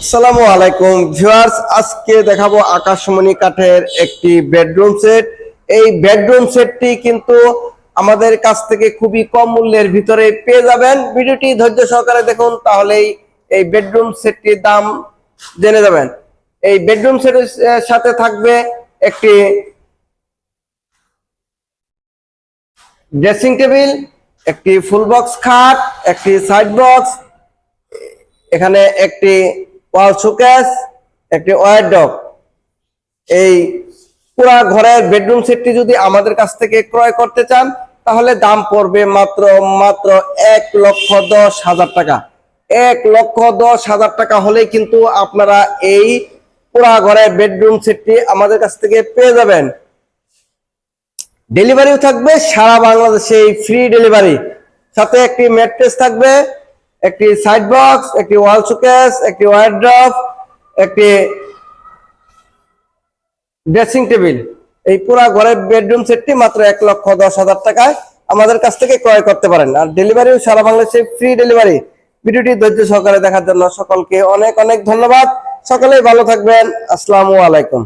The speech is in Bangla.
আসসালামু আলাইকুম ভিউয়ার্স, আজকে দেখাবো আকাশমণি কাঠের একটি বেডরুম সেট এই বেডরুম সেটটি কিন্তু আমাদের কাছ থেকে খুবই কম মূল্যের ভিতরে পেয়ে যাবেন। ভিডিওটি ধৈর্য সহকারে দেখুন, তাহলেই এই বেডরুম সেটটির দাম জেনে যাবেন। এই বেডরুম সেটের সাথে থাকবে একটি ড্রেসিং টেবিল একটি ফুল বক্স খাট, একটি সাইড বক্স এখানে একটি ওয়াল শোকেস একটি ওয়ারড্রপ এই পুরা ঘরের বেডরুম সেটটি যদি আমাদের কাছ থেকে ক্রয় করতে চান, তাহলে দাম পড়বে মাত্র মাত্র এক লক্ষ দশ হাজার টাকা। এক লক্ষ দশ হাজার টাকা হলেই কিন্তু আপনারা এই পুরা ঘরের বেডরুম সেটটি আমাদের কাছ থেকে পেয়ে যাবেন। ডেলিভারিও থাকবে, সারা বাংলাদেশে এই ফ্রি ডেলিভারি সাথে একটি ম্যাট্রেস থাকবে, একটি সাইড বক্স একটি ওয়াল শোকেস একটি ওয়ারড্রপ একটি ড্রেসিং টেবিল এই পুরো ঘরের বেডরুম সেটটি মাত্র এক লক্ষ দশ হাজার টাকায় আমাদের কাছ থেকে ক্রয় করতে পারেন। আর ডেলিভারিও সারা বাংলাদেশে ফ্রি ডেলিভারি ভিডিওটি ধৈর্য সহকারে দেখার জন্য সকলকে অনেক অনেক ধন্যবাদ। সকলেই ভালো থাকবেন। আসসালামু আলাইকুম।